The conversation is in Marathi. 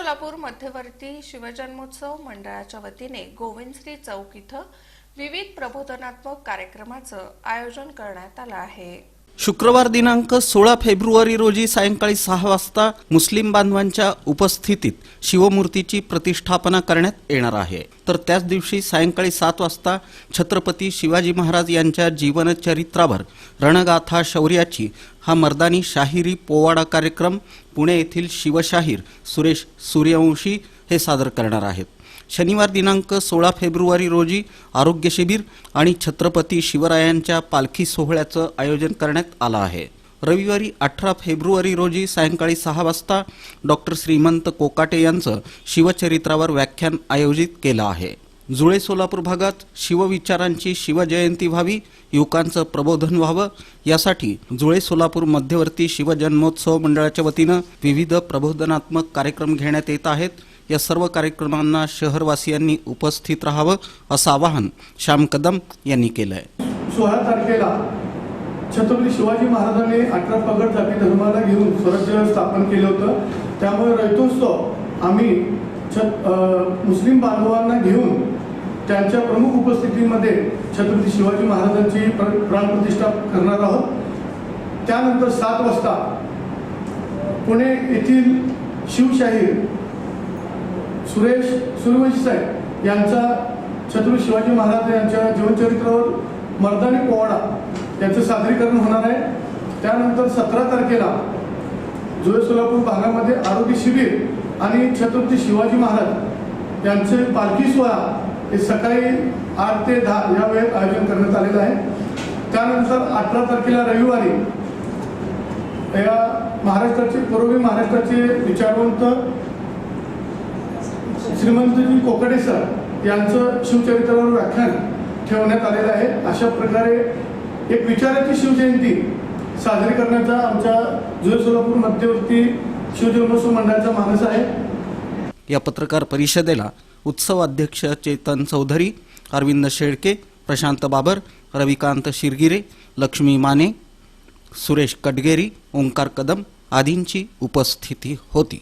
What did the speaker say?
सोलापूर मध्यवर्ती शिवजन्मोत्सव मंडळाच्या वतीने गोविंदश्री चौक इथं विविध प्रबोधनात्मक कार्यक्रमाचं आयोजन करण्यात आलं आहे. शुक्रवार दिनांक सोळा फेब्रुवारी रोजी सायंकाळी सहा वाजता मुस्लिम बांधवांच्या उपस्थितीत शिवमूर्तीची प्रतिष्ठापना करण्यात येणार आहे. तर त्याच दिवशी सायंकाळी सात वाजता छत्रपती शिवाजी महाराज यांच्या जीवनचरित्रावर रणगाथा शौर्याची हा मर्दानी शाहिरी पोवाडा कार्यक्रम पुणे येथील शिवशाहीर सुरेश सूर्यवंशी हे सादर करणार आहेत. शनिवार दिनांक सोळा फेब्रुवारी रोजी आरोग्य शिबिर आणि छत्रपती शिवरायांच्या पालखी सोहळ्याचं आयोजन करण्यात आलं आहे. रविवारी अठरा फेब्रुवारी रोजी सायंकाळी सहा वाजता डॉक्टर श्रीमंत कोकाटे यांचं शिवचरित्रावर व्याख्यान आयोजित केलं आहे. जुळे सोलापूर भागात शिवविचारांची शिवजयंती व्हावी युवकांचं प्रबोधन व्हावं यासाठी जुळे सोलापूर मध्यवर्ती शिवजन्मोत्सव मंडळाच्या वतीनं विविध प्रबोधनात्मक कार्यक्रम घेण्यात येत आहेत. या सर्व कार्यक्रमांना शहरवासियांनी उपस्थित राहावं असं आवाहन श्याम कदम यांनी केलं आहे सोळा तारखेला छत्रपती शिवाजी महाराजांनी अठरा पगड जाती धर्माला घेऊन स्वराज्य स्थापन केलं होतं. त्यामुळे रयतोत्सव आम्ही छत मुस्लिम बांधवांना घेऊन त्यांच्या प्रमुख उपस्थितीमध्ये छत्रपती शिवाजी महाराजांची प्र- प्राणप्रतिष्ठा करणार आहोत. त्यानंतर सात वाजता पुणे येथील शिवशाहीर सुरेश सूर्यवंशी साहेब यांचा छत्रपती शिवाजी महाराज यांच्या जीवनचरित्रावर मर्दानी पोवाडा याचं सादरीकरण होणार आहे. त्यानंतर सतरा तारखेला जुळे सोलापूर भागामध्ये आरोग्य शिबिर आणि छत्रपती शिवाजी महाराज यांचे पालखी सोहळा हे सकाळी आठ ते दहा या वेळेत आयोजन करण्यात आलेलं आहे. त्यानंतर अठरा तारखेला रविवारी या महाराष्ट्राचे पूर्वी महाराष्ट्राचे विचारवंत श्रीमंतजी कोकडे सर यांचं शिवचरित्रावर व्याख्यान ठेवण्यात आलेलं आहे. अशा प्रकारे एक विचाराची शिवजयंती साजरी करण्याचा आमच्या जुळे सोलापूर मध्यवर्ती शिवजन्मोत्सव मंडळाचा मानस आहे. या पत्रकार परिषदेला उत्सव अध्यक्ष चेतन चौधरी अरविंद शेळके प्रशांत बाबर रविकांत शिरगिरे लक्ष्मी माने सुरेश कटगेरी ओंकार कदम आदींची उपस्थिती होती.